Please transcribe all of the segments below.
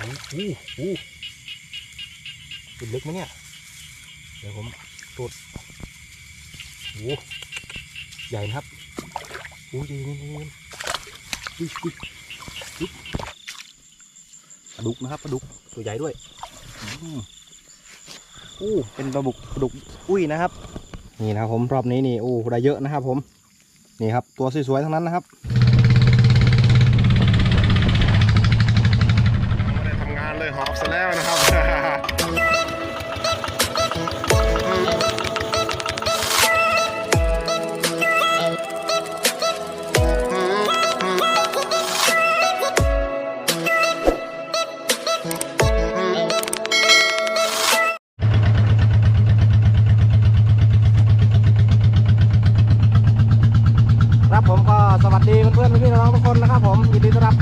อู้หูอู้ติดลึกไหมเนี่ย เดี๋ยวผมตรวจโอ้ใหญ่นะครับอู้ดีนี่นี่อุ้ยอุ้ยอุ้ยปลาดุกนะครับปลาดุกตัวใหญ่ด้วยอู้เป็นปลาบุกปลาดุกอุ้ยนะครับ นี่นะครับผมรอบนี้นี่โอ้ได้เยอะนะครับ ผมนี่ครับ ตัวสวยๆทั้งนั้นนะครับ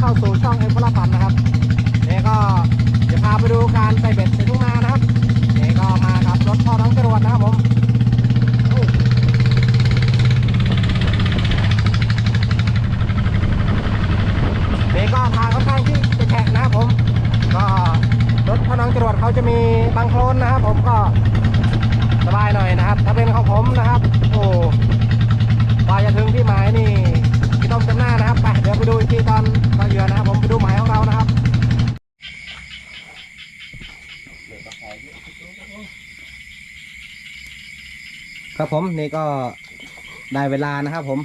เข้าสู่ช่องเอ็มพลปันนะก็จะพาไปดูการใส่เบ็ดใส่ทุ่งนานะครับนี่ก็มากับรถพ่อน้องจรวดนะครับผมโอ้นี่ก็ทางค่อนข้างที่จะแฉะนะครับผม ก็รถพ่อน้องจรวดเขาจะมีบางโคลนนะครับ ผมก็สบายหน่อยนะครับ ถ้าเป็นของผมนะครับ โอ้ กว่าจะถึงที่หมายนี่พี่ต้มจำหน้านะครับไปเดี๋ยวไปดูอีกทีตอนมาเหยื่อนะครับ ผมไปดูหมายของเรานะครับ ครับผมนี่ก็ได้เวลานะครับ ผม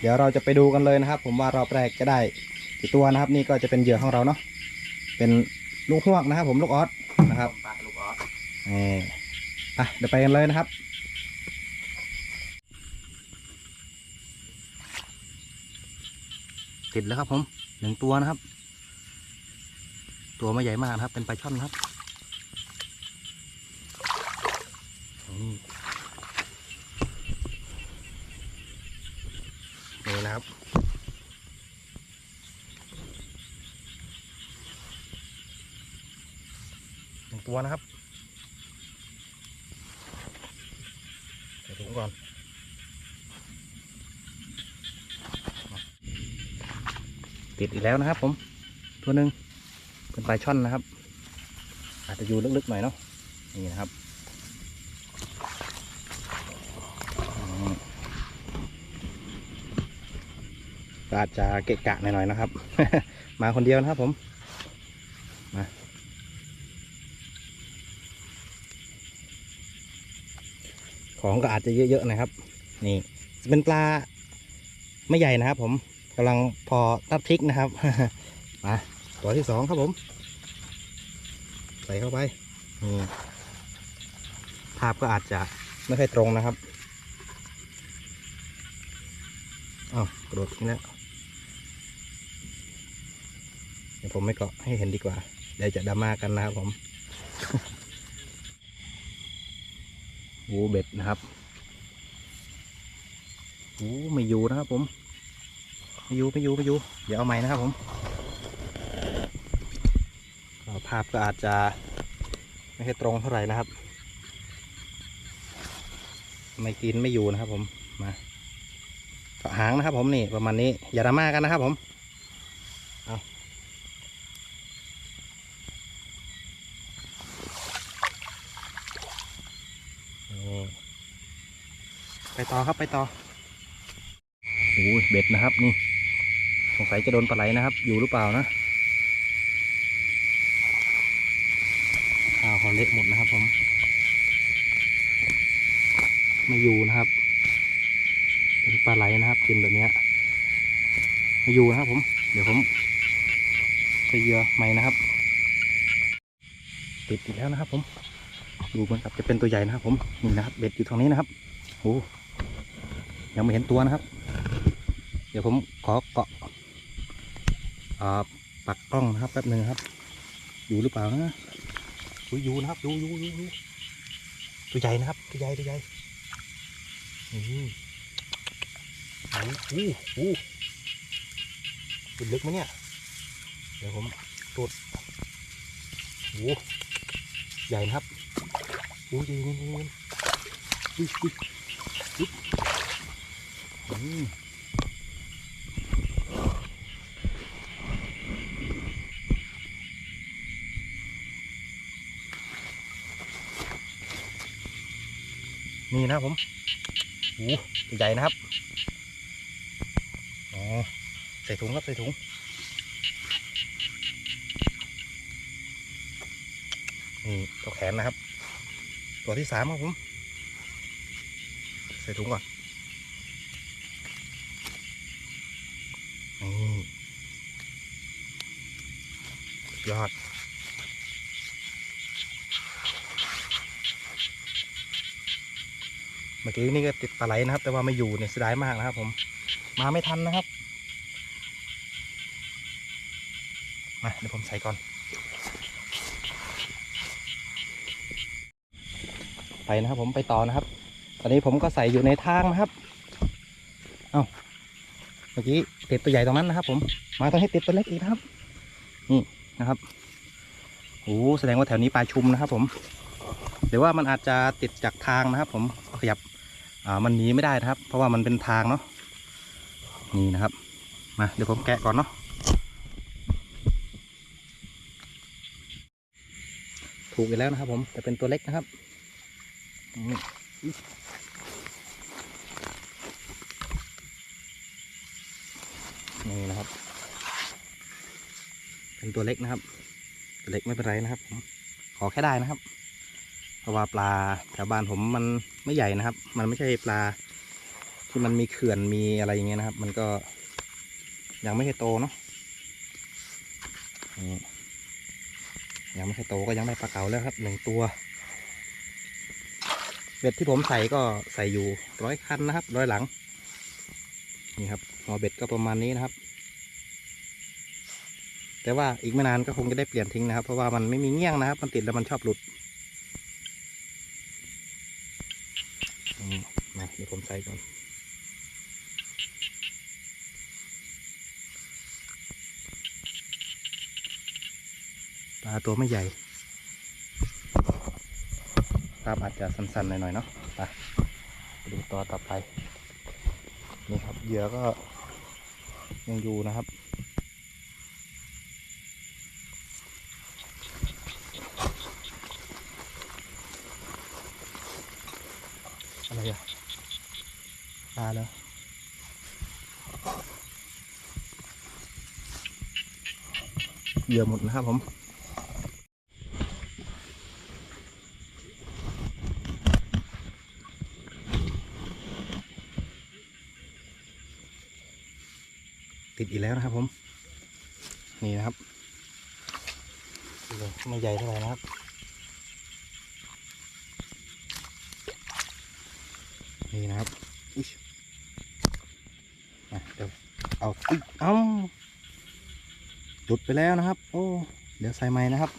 เดี๋ยวเราจะไปดูกันเลยนะครับ ผมว่ารอบแรกจะได้กี่ตัวนะครับ นี่ก็จะเป็นเหยื่อของเราเนาะเป็นลูกหวกนะครับ ผมลูกออสนะครับลูกออสนี่อะเดี๋ยวไปกันเลยนะครับติดแล้วครับผมหนึ่งตัวนะครับ ตัวไม่ใหญ่มากครับ เป็นปลาช่อนครับนี่นี่นะครับหนึ่ง ตัวนะครับใส่ถุงก่อนติดอีกแล้วนะครับผมตัวหนึ่งเป็นปลาช่อนนะครับ อาจจะอยู่ลึกๆหน่อยเนาะนี่นะครับอืมก็อาจจะเกะกะหน่อยๆนะครับ มาคนเดียวนะครับผม ของก็อาจจะเยอะๆนะครับ นี่เป็นปลาไม่ใหญ่นะครับ ผมกำลังพอตัดพริกนะครับมาตัวที่สองครับผม ใส่เข้าไปนี่ภาพก็อาจจะไม่ค่อยตรงนะครับอ้าวกระโดดทิ้งแล้วเดี๋ยวผมไม่เกาะให้เห็นดีกว่า เดี๋ยวจะดราม่ากันนะครับผม โอ้เบ็ดนะครับโอ้ไม่อยู่นะครับผมไม่อยู่ไม่อยู่ไม่อยู่เดี๋ยวเอาใหม่นะครับผมภาพก็อาจจะไม่ค่ตรงเท่าไหร่นะครับ ไม่กินไม่อยู่นะครับผมมาหางนะครับผมนี่ประมาณนี้อย่าดราม่ากันนะครับผมเอานี่ ไปต่อครับไปต่อโอ้ยเบ็ดนะครับนี่ สงสัยจะโดนปลาไหลนะครับ อยู่หรือเปล่านะข้าวเขาเละหมดนะครับผม ไม่อยู่นะครับ เป็นปลาไหลนะครับกินแบบเนี้ยไม่อยู่นะครับผม เดี๋ยวผมใส่เหยื่อใหม่นะครับ ติดอีกแล้วนะครับผม ดูเหมือนกับจะเป็นตัวใหญ่นะครับผมนี่นะครับเบ็ดอยู่ทางนี้นะครับโอ้ ยังไม่เห็นตัวนะครับ เดี๋ยวผมขอเกาะปักกล้องนะครับแป๊บหนึ่งครับ อยู่หรือเปล่านะอุ้ยอยู่นะครับอยู่อยู่อยู่อยู่ตัวใหญ่นะครับตัวใหญ่ตัวใหญ่อืมอู้อู้อู้ติดลึกไหมเนี่ย เดี๋ยวผมตรวจโอ้ใหญ่นะครับอู้ดีนี่นี่นี่อุ้ยอุ้ยอุ้ยอืมน นี่นะผมโอ้ใหญ่นะครับ อ๋อ ใส่ถุงครับ ใส่ถุง นี่ตัวแขนนะครับ ตัวที่สามครับผม ใส่ถุงก่อน นี่ยอดเมื่อกี้นี่ก็ติดปลาไหลนะครับ แต่ว่าไม่อยู่เนี่ยเสียดายมากนะครับ ผมมาไม่ทันนะครับมาเดี๋ยวผมใส่ก่อน ไปนะครับผมไปต่อนะครับ ตอนนี้ผมก็ใส่อยู่ในทางนะครับ มื่อกี้ติดตัวใหญ่ตรงนั้นนะครับ ผม มาตอนให้ติดตัวเล็กอีกนะครับ นี่นะครับโอ้แสดงว่าแถวนี้ปลาชุมนะครับ ผมหรือว่ามันอาจจะติดจากทางนะครับ ผมขยับอ่ามันหนีไม่ได้นะครับ เพราะว่ามันเป็นทางเนาะนี่นะครับ มาเดี๋ยวผมแกะก่อนเนาะถูกอีกแล้วนะครับ ผมแต่เป็นตัวเล็กนะครับ นี่นะครับ เป็นตัวเล็กนะครับ ตัวเล็กไม่เป็นไรนะครับผมขอแค่ได้นะครับ เพราะว่าปลาแถวบ้านผมมันไม่ใหญ่นะครับ มันไม่ใช่ปลา ที่มันมีเขื่อนมีอะไรอย่างเงี้ยนะครับ มันก็ยังไม่ใช่โตเนาะยังไม่ใช่โตก็ยังได้ปลาเก๋าแล้วครับหนึ่งตัวเบ็ดที่ผมใส่ก็ใส่อยู่ร้อยคันนะครับ ร้อยหลัง นี่ครับ หัวเบ็ดก็ประมาณนี้นะครับ แต่ว่าอีกไม่นานก็คงจะได้เปลี่ยนทิ้งนะครับ เพราะว่ามันไม่มีเงี้ยงนะครับ มันติดแล้วมันชอบหลุดมาเดี๋ยวผมใส่ก่อนปลาตัวไม่ใหญ่ภาพอาจจะสั้นๆหน่อยๆเนาะไปไปดูตัวต่อไปนี่ครับเหยื่อก็ ยังอยู่นะครับอะไรอะปลาแล้วเหยื่อหมดนะครับผม ดอีกแล้วนะครับผม นี่นะครับไม่ใหญ่เท่าไหร่นะครับ นี่นะครับอุ๊ยเดี๋ยวเอาอุ๊ยเอาหลุดไปแล้วนะครับ โอ้ เดี๋ยวใส่ไม้นะครับ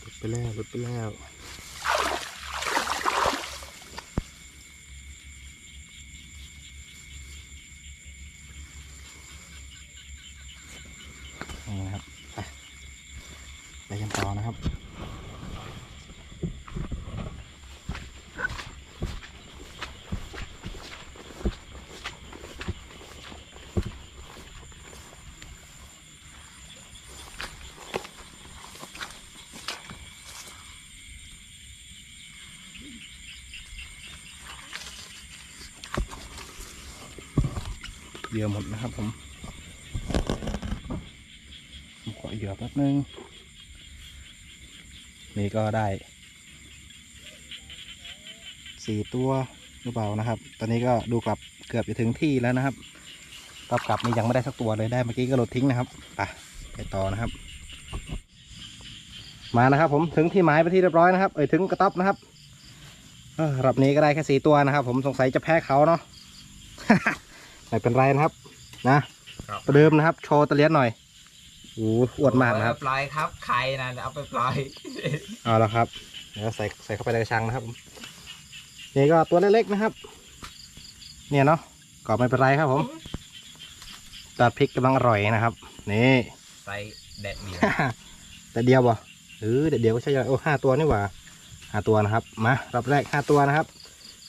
หลุดไปแล้วหลุดไปแล้ว นี่นะครับ ไปไปกันต่อนะครับ เหยื่อหมดนะครับผมผมขอเหยื่อแป๊บนึง นี่ก็ได้สี่ตัวหรือเปล่านะครับ ตอนนี้ก็ดูกลับเกือบจะถึงที่แล้วนะครับกลับกลับนี่ยังไม่ได้สักตัวเลยได้เมื่อกี้ก็หลดทิ้งนะครับไปไปต่อนะครับ มานะครับ ผมถึงที่หมายไปที่เรียบร้อยนะครับเอ้ยถึงกระต๊อบนะครับรอบนี้ก็ได้แค่สี่ตัวนะครับ ผมสงสัยจะแพ้เขาเนาะ ไม่เป็นไรนะครับ นะครับประเดิมนะครับ โชว์ตะเลียนหน่อยโอ้โหอวดมากนะครับเอไปปล่อยครับใครนะเอาไปปล่อยเอาละครับเดี๋ยวใส่ใส่เข้าไปในกระชังนะครับผมนี่ก็ตัวเล็กๆนะครับ เนี่ยเนาะก็ไม่เป็นไรครับผมตัดพริกกำลังอร่อยนะครับ นี่ใส่แดดเดียวแต่เดียวบ่เออแต่เดียวก็ใช่โอ้ห้าตัวนี่หว่าห้าตัวนะครับมารอบแรกห้าตัวนะครับ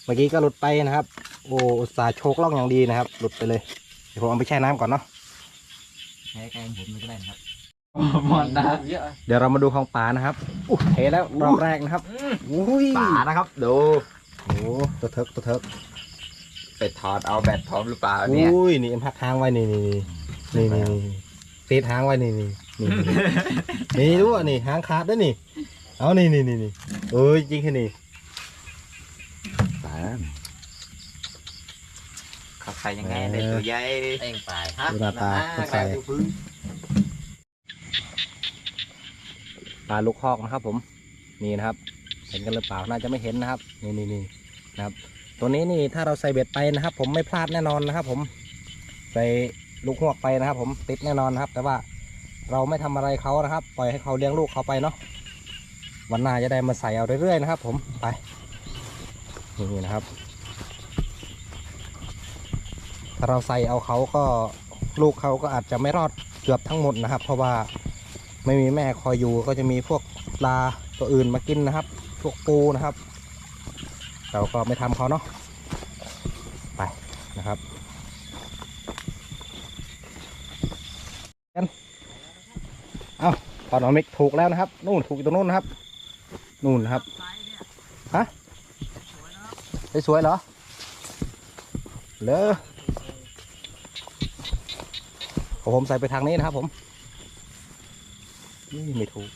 เมื่อกี้ก็หลุดไปนะครับ โอ้อุตส่าห์โชกล่องอย่างดีนะครับ หลุดไปเลย เดี๋ยวผมเอาไปแช่น้ำก่อนเนาะใช้แกงผมไม่ก็ได้นะครับหมดนะเดี๋ยวเรามาดูของป่านะครับอู้เทแล้วรอบแรกนะครับอุ้ยป่านะครับดูโอ้ตัวเทิกตัวเทิกไปถอดเอาแบตพร้อมหรือเปล่าเนี่ยอุ้ยนี่เอ็มพักหางไว้นี่นี่นี่นี่นี่นี่ติดหางไว้นี่นี่นี่นี่นี่รู้อะนี่หางขาดด้วยนี่ เอานี่นี่นี่นี่เอ้ยจริงแค่นี้ ป่าเขาใส่ยังไงเด็กตัวใหญ่เองไปดูหน้าตาคนใส่ปลาลูกคอกนะครับ ผมนี่นะครับ เห็นกันหรือเปล่าน่าจะไม่เห็นนะครับ นี่นี่นี่นะครับ ตัวนี้นี่ถ้าเราใส่เบ็ดไปนะครับ ผมไม่พลาดแน่นอนนะครับ ผมใส่ลูกหวกไปนะครับ ผมติดแน่นอนนะครับ แต่ว่าเราไม่ทำอะไรเขานะครับ ปล่อยให้เขาเลี้ยงลูกเขาไปเนาะวันหน้าจะได้มาใส่เอาเรื่อยๆนะครับ ผมไป นี่นะครับ ถ้าเราใส่เอาเขาก็ลูกเขาก็อาจจะไม่รอดเกือบทั้งหมดนะครับ เพราะว่าไม่มีแม่คอยอยู่ก็จะมีพวกปลาตัวอื่นมากินนะครับ พวกปูนะครับ เราก็ไม่ทำเขาเนาะไปนะครับกันเอาปอนอมิกถูกแล้วนะครับ นู่นถูกตรงนู้นนะครับ นู่นนะครับฮะ สวยๆเหรอ เลอของผมใส่ไปทางนี้นะครับผมนี่ไม่ถูก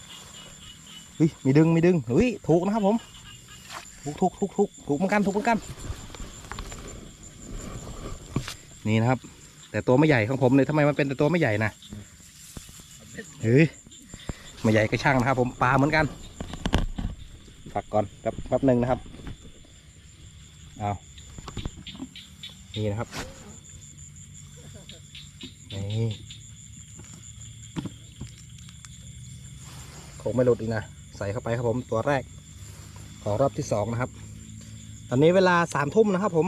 เฮ้ยมีดึงมีดึงเฮ้ยถูกนะครับผม ถูกถูกถูกถูกถูกเหมือนกันถูกเหมือนกัน นี่นะครับ แต่ตัวไม่ใหญ่ของผมเลยทำไมมันเป็นแต่ตัวไม่ใหญ่นะเฮ้ยไม่ใหญ่ก็ช่างนะครับ ผมปลาเหมือนกัน ฝักก่อนแป๊บแป๊บหนึ่งนะครับเอา นี่นะครับนี่คงไม่หลุดอีกนะ ใส่เข้าไปครับผมตัวแรก ของรอบที่สองนะครับ ตอนนี้เวลาสามทุ่มนะครับ ผม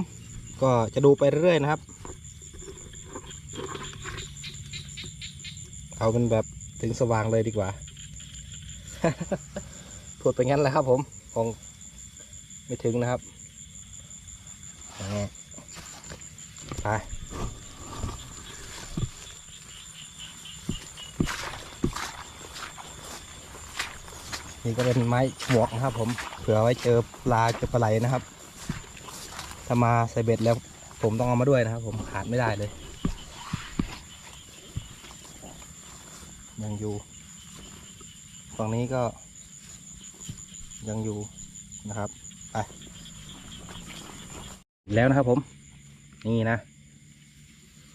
ก็จะดูไปเรื่อยๆนะครับเอาเป็นแบบถึงสว่างเลยดีกว่าพูดไปงั้นแหละครับผมคงไม่ถึงนะครับนี่ ไปนี่ก็เป็นไม้ฉมวกนะครับผมเผื่อไว้เจอปลาเจอปลาไหลนะครับ ถ้ามาใส่เบ็ดแล้วผมต้องเอามาด้วยนะครับ ผมขาดไม่ได้เลยยังอยู่ฝั่งนี้ก็ ยังอยู่นะครับไปแล้วนะครับผม นี่นะ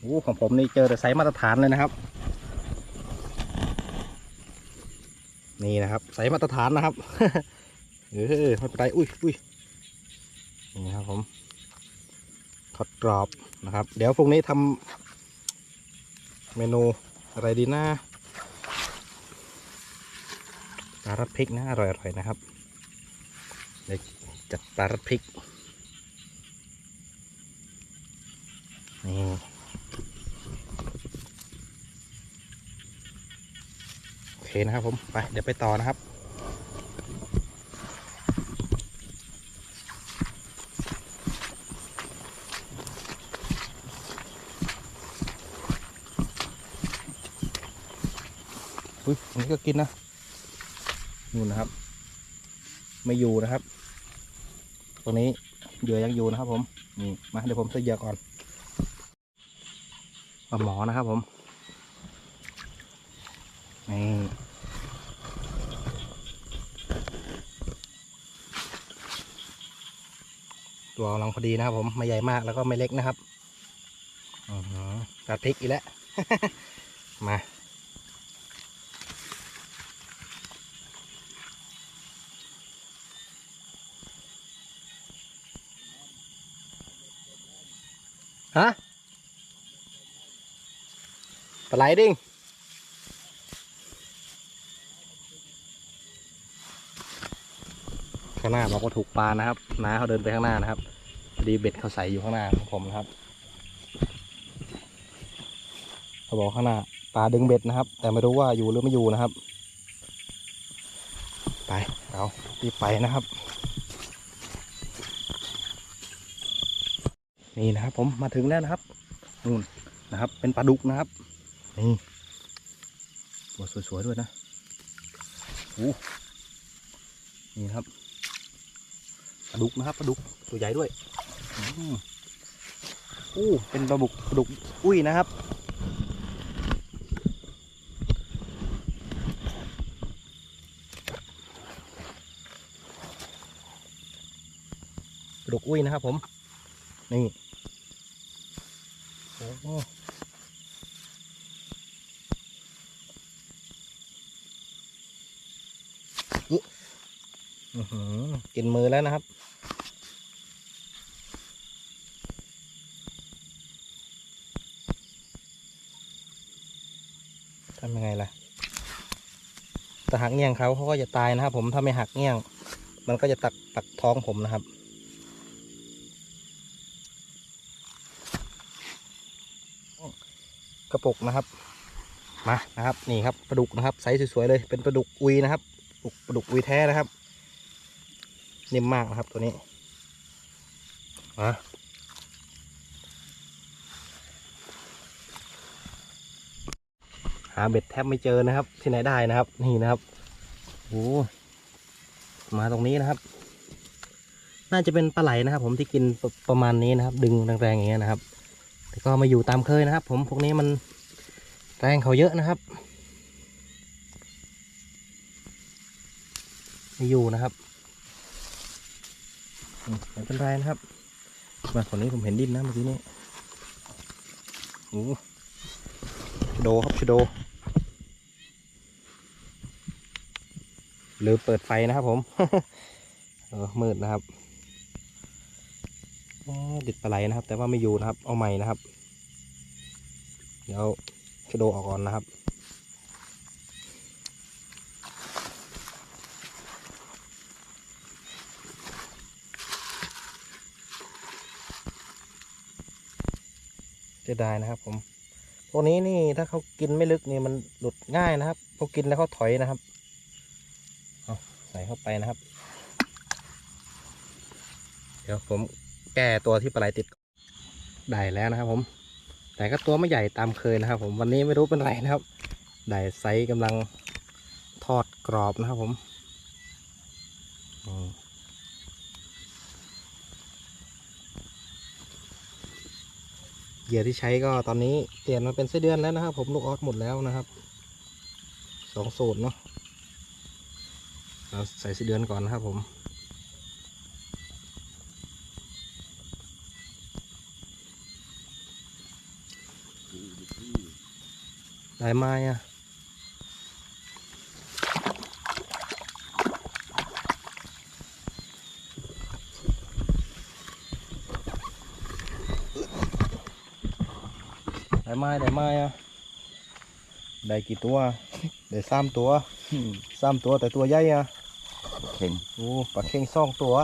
โอ้ของผมนี่เจอแต่ไซส์มาตรฐานเลยนะครับ นี่นะครับใส่มาตรฐานนะครับเออไม่เป็นไรอุ้ยอุ้ยนี่ครับผมทอดกรอบนะครับ เดี๋ยวพรุ่งนี้ทำเมนูอะไรดีนะปลารัดพริกนะอร่อยๆนะครับเดี๋ยวจัดปลารัดพริกนี่ โอ เคนะครับผม ไป เดี๋ยวไปต่อนะครับ อุ้ยอันนี้ก็กินนะนู่นนะครับ ไม่อยู่นะครับ ตรงนี้เหยื่อยังอยู่นะครับผม นี่ มาเดี๋ยวผมใส่เหยื่อก่อนปลาหมอนะครับผม วกำลังพอดีนะครับผมไม่ใหญ่มากแล้วก็ไม่เล็กนะครับอือหือตัดพริกอีกแล้ว มาฮะปลาไหลดิ้งข้างหน้าบอกว่าถูกปลานะครับน้าเขาเดินไปข้างหน้านะครับ พอดีเบ็ดเขาใส่อยู่ข้างหน้าของผมนะครับเขาบอกข้างหน้าปลาดึงเบ็ดนะครับ แต่ไม่รู้ว่าอยู่หรือไม่อยู่นะครับ ไปเรารีบไปนะครับ นี่นะครับผมมาถึงแล้วนะครับนู่นนะครับ เป็นปลาดุกนะครับนี่ตัวสวยๆด้วยนะโอ้นี่ครับปลาดุกนะครับปลาดุกตัวใหญ่ด้วย อืมโอ้เป็นปลาบุกปลาดุกอุ้ยนะครับปลาดุกอุ้ยนะครับผม นี่โอ้โหอุ๊อื้อหือกินมือแล้วนะครับ ทำยังไงล่ะถ้า หักเงี้ยงเขาเขาก็จะตายนะครับ ผมถ้าไม่หักเงี้ยง มันก็จะตักตักท้องผมนะครับ กระปุกนะครับ มานะครับนี่ครับปลาดุกนะครับไซส์สวยๆเลย เป็นปลาดุกอุยนะครับปลาดุกปลาดุกอุยแท้นะครับนิ่มมากนะครับตัวนี้มาาเบ็ดแทบไม่เจอนะครับ ที่ไหนได้นะครับ นี่นะครับโอ้มาตรงนี้นะครับ น่าจะเป็นปลาไหลนะครับ ผมที่กินประประมาณนี้นะครับ ดึงแรงๆอย่างเงี้ยนะครับ แต่ก็มาอยู่ตามเคยนะครับ ผมพวกนี้มันแรงเขาเยอะนะครับไม่อยู่นะครับไม่เป็นไรนะครับมาคนนี้ผมเห็นดิ้นนะเมื่อกี้นี้โอ้ชโดครับชโด หรือเปิดไฟนะครับผมมืดนะครับอ๋อดิดปลาไหลนะครับ แต่ว่าไม่อยู่นะครับ เอาใหม่นะครับ เดี๋ยวชะโดออกก่อนนะครับเสียดายนะครับผม พวกนี้นี่ถ้าเขากินไม่ลึกนี่มันหลุดง่ายนะครับเขากินแล้วเขาถอยนะครับ ส่เข้าไปนะครับ เดี๋ยวผมแก้ตัวที่ปลายติดได้แล้วนะครับ ผม แต่ก็ตัวไม่ใหญ่ตามเคยนะครับ ผมวันนี้ไม่รู้เป็นไรนะครับ ได้ไซส์กำลังทอดกรอบนะครับผมอืมเหยื่อที่ใช้ก็ตอนนี้เปลี่ยนมาเป็นไส้เดือนแล้วนะครับ ผมลูกออสหมดแล้วนะครับสองสูตรเนาะ เราใส่ไส้เดือนก่อนนะครับผมได้ไม้อะได้ไม้ได้ไม้อะได้กี่ตัว ได้สามตัวสามตัวแต่ตัวใหญ่อะ ปลาเข่งโอ้ปลาเข่งสองตัว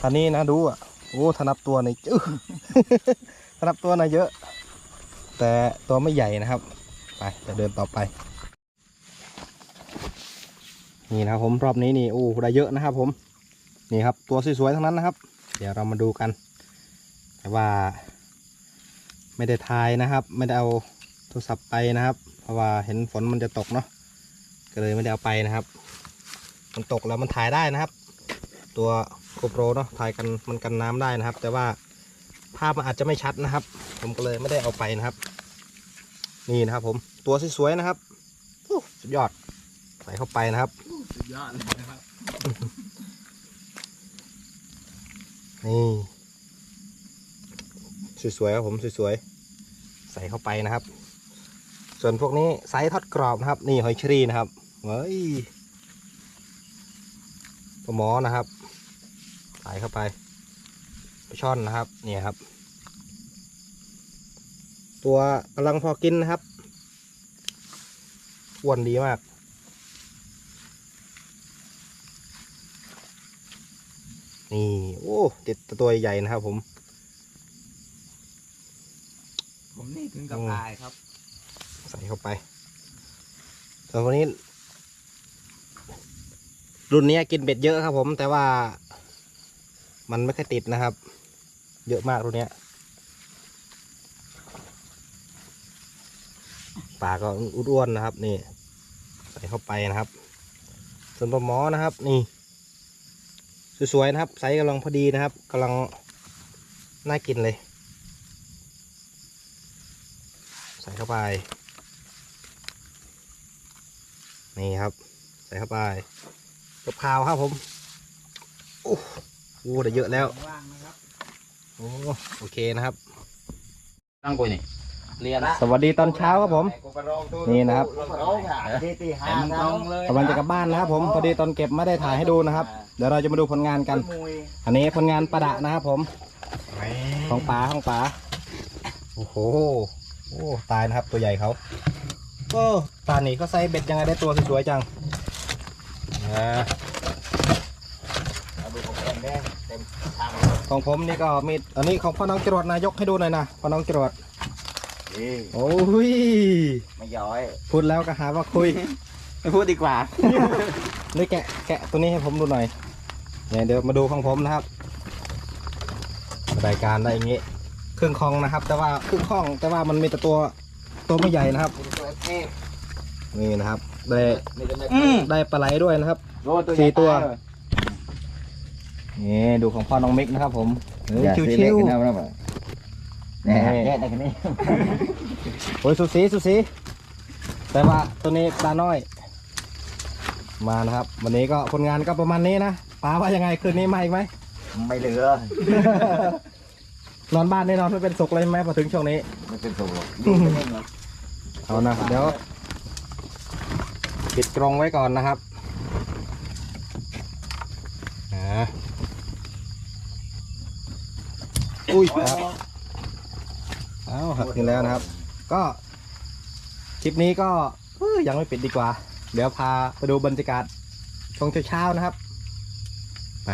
ท่านี้นะดูอะโอ้ถนับตัวในจื้อถนับตัวในะเยอะ แต่ตัวไม่ใหญ่นะครับ ไปจะเดินต่อไป นี่นะครับผมรอบนี้นี่โอ้ได้เยอะนะครับ ผมนี่ครับตัวสวยๆทั้งนั้นนะครับ เดี๋ยวเรามาดูกัน แต่ว่า ไม่ได้ทายนะครับ ไม่ได้เอาโทรศัพท์ไปนะครับ เพราะว่าเห็นฝนมันจะตกเนาะ ก็เลยไม่ได้เอาไปนะครับ มันตกแล้วมันถ่ายได้นะครับ ตัวโกโปรเนาะถ่ายกันมันกันน้ำได้นะครับ แต่ว่าภาพมันอาจจะไม่ชัดนะครับ ผมก็เลยไม่ได้เอาไปนะครับ นี่นะครับ ผมตัวสวยๆนะครับโอ้สุดยอดใส่เข้าไปนะครับสุดยอดเลยนะครับนี่สวยๆครับผมสวยๆใส่เข้าไปนะครับ ส่วนพวกนี้ไซส์ทอดกรอบนะครับ นี่หอยเชอรี่นะครับ เฮ้ยปลาหมอนะครับใส่เข้าไปปลาช่อนนะครับเนี่ยครับ ตัวกำลังพอกินนะครับอ้วนดีมากนี่โอ้ติดตัวใหญ่นะครับผม ผมนี่ถึงกับอืมอายครับ ใส่เข้าไปส่วนวันนี้ รุ่นนี้กินเบ็ดเยอะครับ ผมแต่ว่า มันไม่ค่อยติดนะครับ เยอะมากรุ่นนี้ปลาก็อ้วนๆนะครับ นี่ ใส่เข้าไปนะครับ ส่วนปลาหมอนะครับ นี่สวยๆนะครับไซส์กำลังพอดีนะครับกำลังน่ากินเลย ใส่เข้าไป นี่ครับ ใส่เข้าไป กะเพราครับผม โอ้โหได้เยอะแล้วว่างนะครับโอ้โอเคนะครับตั้งกุยนี่เรียนละสวัสดีตอนเช้าครับผม นี่นะครับที่ตีห้าตรงเลยกำลังจะกลับบ้านนะครับผมพอดีตอนเก็บไม่ได้ถ่ายให้ดูนะครับ เดี๋ยวเราจะมาดูผลงานกัน อันนี้ผลงานประดะนะครับผม ของป๋าของป๋าโอ้โหโอ้ตายนะครับตัวใหญ่เขาก็ตาหนีเขาใส่เบ็ดยังไงได้ตัวสวยๆจังอ่า ของผมนี่ก็มีอันนี้ของพ่อน้องจรวดนายกให้ดูหน่อยนะพ่อน้องจรวดโอ้ยไม่ย้อย พูดแล้วก็หาว่าคุย ไม่พูดดีกว่าเลยแกะแกะตัวนี้ให้ผมดูหน่อยเนี่ยเดี๋ยวมาดูของผมนะครับรายการได้อย่างงี้ครึ่งคองนะครับ แต่ว่าครึ่งคอง แต่ว่ามันมีแต่ตัวตัวไม่ใหญ่นะครับนี่นะครับ ได้ได้ปลาไหลด้วยนะครับสี่ตัวนี่ดูของพ่อน้องมิกนะครับ ผมเฮ้ยชิวๆเนี่ยแค่ไหนกันนี่โอ้ยสุสีสุสีแต่ว่าตัวนี้ปลาน้อย มานะครับ วันนี้ก็ผลงานก็ประมาณนี้นะป้าว่ายังไงคืนนี้มาอีกไหม ไม่เหลือนอนบ้านแน่นอนไม่เป็นสุขเลยไหมพอถึงช่วงนี้ ไม่เป็นตัวเอานะเดี๋ยว ปิดกรงไว้ก่อนนะครับอุ้ยครับเอาหักขึ้นแล้วนะครับ ก็คลิปนี้ก็ยยังไม่ปิดดีกว่า เดี๋ยวพาไปดูบรรยากาศช่วงเช้าๆนะครับ ไป